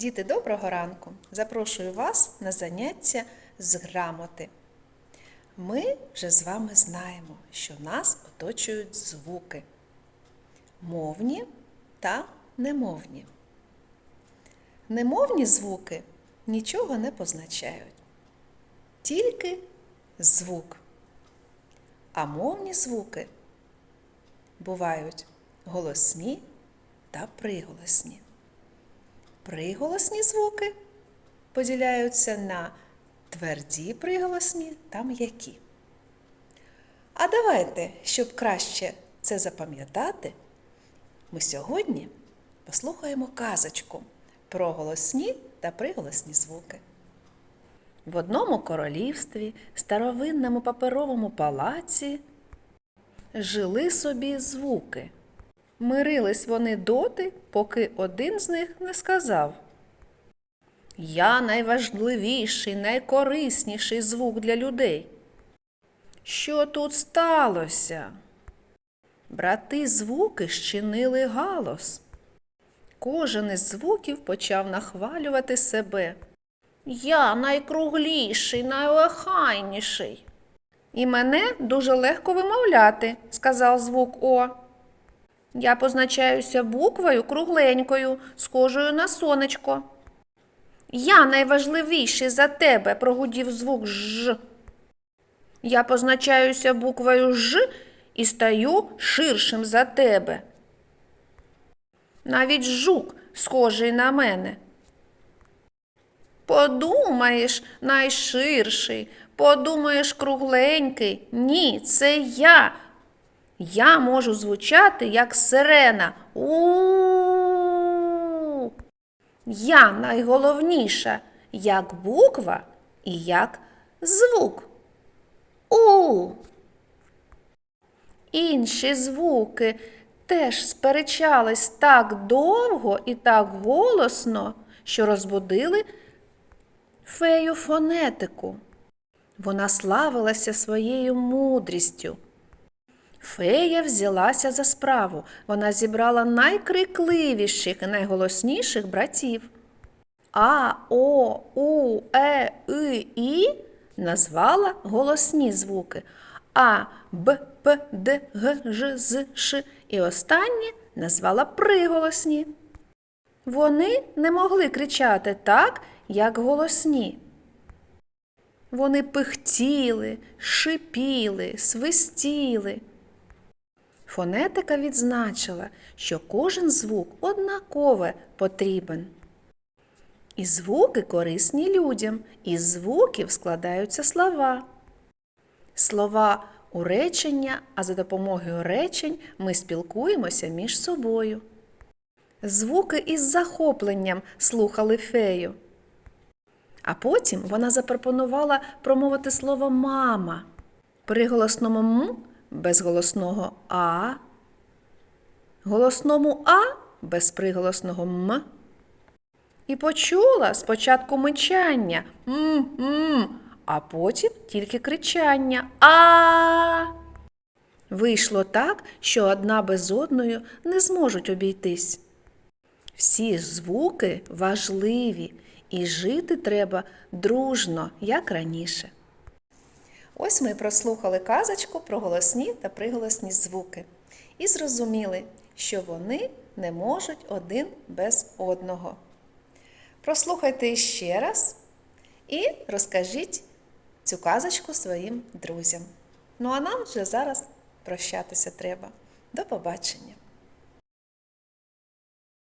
Діти, доброго ранку! Запрошую вас на заняття з грамоти. Ми вже з вами знаємо, що нас оточують звуки мовні та немовні. Немовні звуки нічого не позначають, тільки звук. А мовні звуки бувають голосні та приголосні. Приголосні звуки поділяються на тверді приголосні та м'які. А давайте, щоб краще це запам'ятати, ми сьогодні послухаємо казочку про голосні та приголосні звуки. В одному королівстві, старовинному паперовому палаці, жили собі звуки. Мирились вони доти, поки один з них не сказав. Я найважливіший, найкорисніший звук для людей. Що тут сталося? Брати звуки щинили галас. Кожен із звуків почав нахвалювати себе. Я найкругліший, найохайніший. І мене дуже легко вимовляти, сказав звук О. Я позначаюся буквою кругленькою, схожою на сонечко. Я найважливіший за тебе, прогудів звук Ж. Я позначаюся буквою Ж і стаю ширшим за тебе. Навіть жук схожий на мене. Подумаєш, найширший, подумаєш, кругленький. Ні, це я. Я можу звучати як сирена. У. Я найголовніша, як буква і як звук. У. Інші звуки теж сперечались так довго і так голосно, що розбудили фею фонетику. Вона славилася своєю мудрістю. Фея взялася за справу. Вона зібрала найкрикливіших і найголосніших братів. А, О, У, Е, И, І назвала голосні звуки. А, Б, П, Д, Г, Ж, З, Ш і останні назвала приголосні. Вони не могли кричати так, як голосні. Вони пихтіли, шипіли, свистіли. Фонетика відзначила, що кожен звук однакове потрібен. І звуки корисні людям, із звуків складаються слова. Слова у речення, а за допомогою речень ми спілкуємося між собою. Звуки із захопленням слухали фею. А потім вона запропонувала промовити слово мама при голосному м без голосного а, голосному а без приголосного м. І почула спочатку мичання м-м, а потім тільки кричання а. Вийшло так, що одна без одної не зможуть обійтись. Всі звуки важливі, і жити треба дружно, як раніше. Ось ми прослухали казочку про голосні та приголосні звуки і зрозуміли, що вони не можуть один без одного. Прослухайте ще раз і розкажіть цю казочку своїм друзям. Ну а нам вже зараз прощатися треба. До побачення!